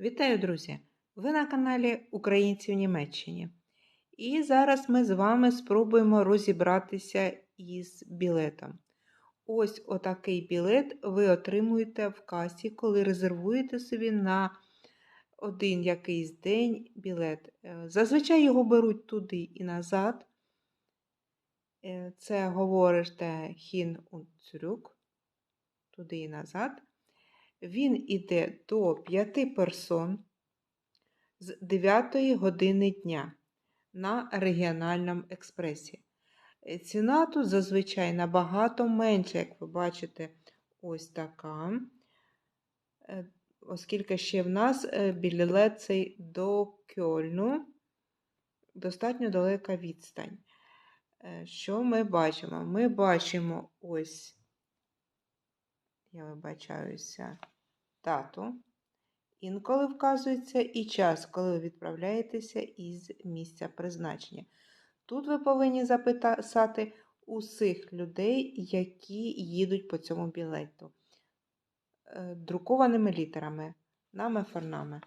Вітаю, друзі! Ви на каналі Українці в Німеччині. І зараз ми з вами спробуємо розібратися із білетом. Ось отакий білет ви отримуєте в касі, коли резервуєте собі на один якийсь день білет. Е, Зазвичай його беруть туди і назад. Е, Це говорите хін und zurück, туди і назад. Він іде до 5 персон з 9 години дня на регіональному експресі. Е, Ціна тут зазвичай набагато менша, як ви бачите, ось така. Е, Оскільки ще в нас е, білет цей до Кьольну достатньо далека відстань. Що ми бачимо? Ми бачимо ось, я вибачаюся, дату. Інколи вказується і час, коли ви відправляєтеся із місця призначення. Тут ви повинні записати усіх людей, які їдуть по цьому білету. Е, Друкованими літерами, нами форнами.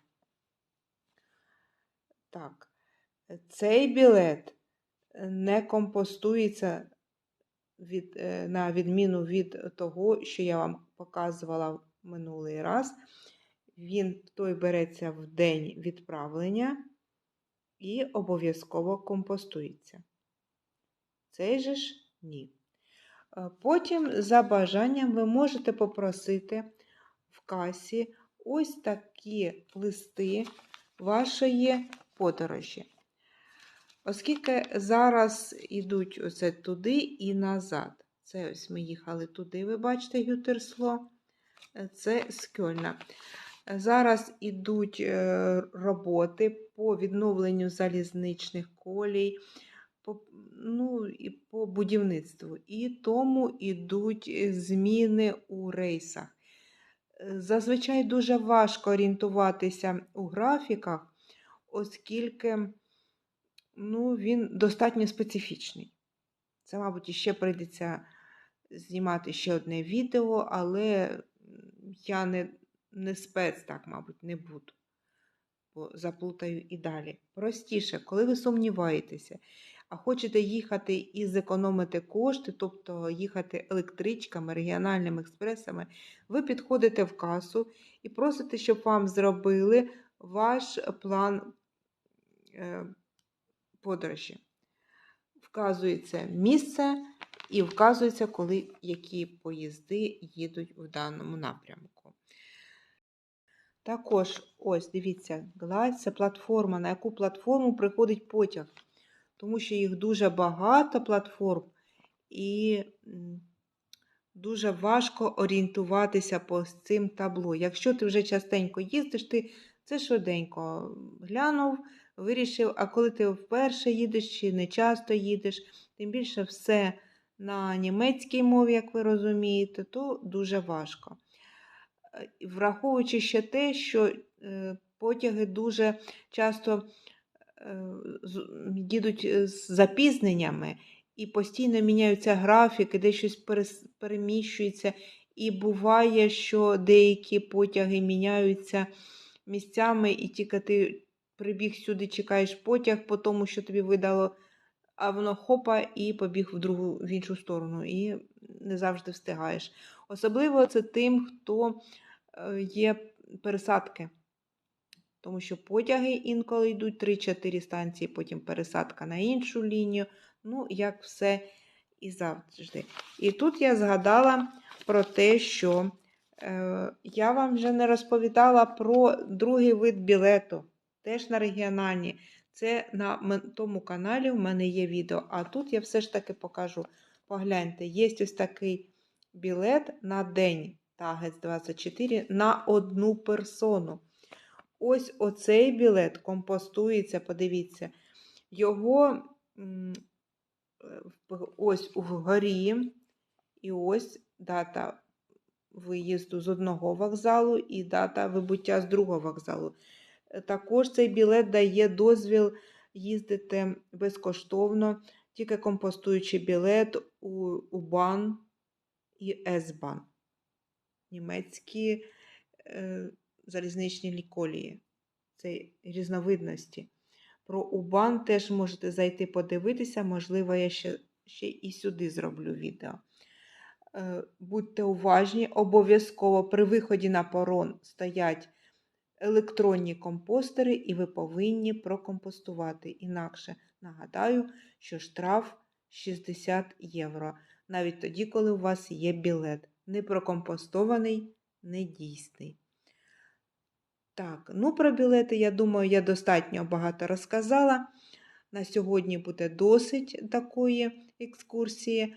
Так, цей білет не компостується від, е, на відміну від того, що я вам показувала минулий раз. Він той береться в день відправлення і обов'язково компостується. Цей же ж ні. Е, Потім, за бажанням, ви можете попросити в касі ось такі листи вашої подорожі. Оскільки зараз йдуть оце туди і назад. Це ось ми їхали туди, ви бачите, Гютерсло. Е, Це з Кьольна. Зараз ідуть е, роботи по відновленню залізничних колій, по, ну, і по будівництву. І тому йдуть зміни у рейсах. Е, Зазвичай дуже важко орієнтуватися у графіках, оскільки ну, він достатньо специфічний. Це, мабуть, ще прийдеться знімати ще одне відео, але я не, не спец, так, мабуть, не буду, бо заплутаю і далі. Простіше, коли ви сумніваєтеся, а хочете їхати і зекономити кошти, тобто їхати електричками, регіональними експресами, ви підходите в касу і просите, щоб вам зробили ваш план е, подорожі. Вказується місце і вказується, коли які поїзди їдуть в даному напрямку. Також, ось, дивіться, Glide – це платформа, на яку платформу приходить потяг, тому що їх дуже багато платформ, і дуже важко орієнтуватися по цим табло. Якщо ти вже частенько їздиш, ти це швиденько глянув, вирішив, а коли ти вперше їдеш чи не часто їдеш, тим більше все на німецькій мові, як ви розумієте, то дуже важко. Е, Враховуючи ще те, що е, потяги дуже часто е, їдуть з запізненнями і постійно міняються графіки, де щось переміщується. І буває, що деякі потяги міняються місцями, і тільки ти прибіг сюди, чекаєш потяг по тому, що тобі видало, а воно хопа і побіг в другу в іншу сторону, і не завжди встигаєш. Особливо це тим, хто е, є пересадки. Тому що потяги інколи йдуть 3-4 станції, потім пересадка на іншу лінію. Ну, як все і завжди. І тут я згадала про те, що е, я вам вже не розповідала про другий вид білету, теж на регіональні. Це на тому каналі в мене є відео. А тут я все ж таки покажу. Погляньте, є ось такий білет на день Тагець 24 на одну персону. Ось оцей білет компостується, подивіться. Його е, ось вгорі, і ось дата виїзду з одного вокзалу і дата вибуття з другого вокзалу. Також цей білет дає дозвіл їздити безкоштовно, тільки компостуючи білет у, у бан і С-бан. Німецькі е, залізничні ліколії. Це різновидності. Про Убан теж можете зайти подивитися, можливо, я ще, ще і сюди зроблю відео. Е, Будьте уважні, обов'язково при виході на порон стоять електронні компостери, і ви повинні прокомпостувати. Інакше нагадаю, що штраф 60 євро. Навіть тоді, коли у вас є білет. Непрокомпостований, недійсний. Так, ну про білети, я думаю, я достатньо багато розказала. На сьогодні буде досить такої екскурсії.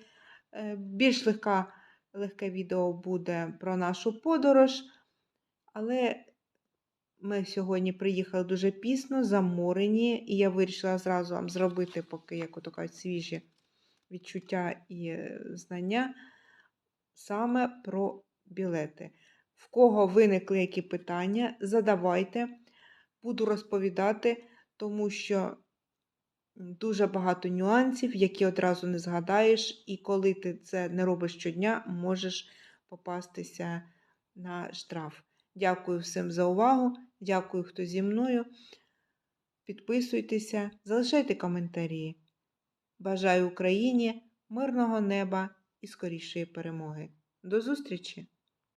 Е, Більш легка, легке відео буде про нашу подорож, але ми сьогодні приїхали дуже пізно, заморені, і я вирішила зразу вам зробити, поки як ото кажуть, свіжі відчуття і е, знання саме про білети. В кого виникли які питання, задавайте, буду розповідати, тому що дуже багато нюансів, які одразу не згадаєш, і коли ти це не робиш щодня, можеш попастися на штраф. Дякую всім за увагу. Дякую, хто зі мною. Підписуйтеся, залишайте коментарі. Бажаю Україні мирного неба і скорішої перемоги. До зустрічі!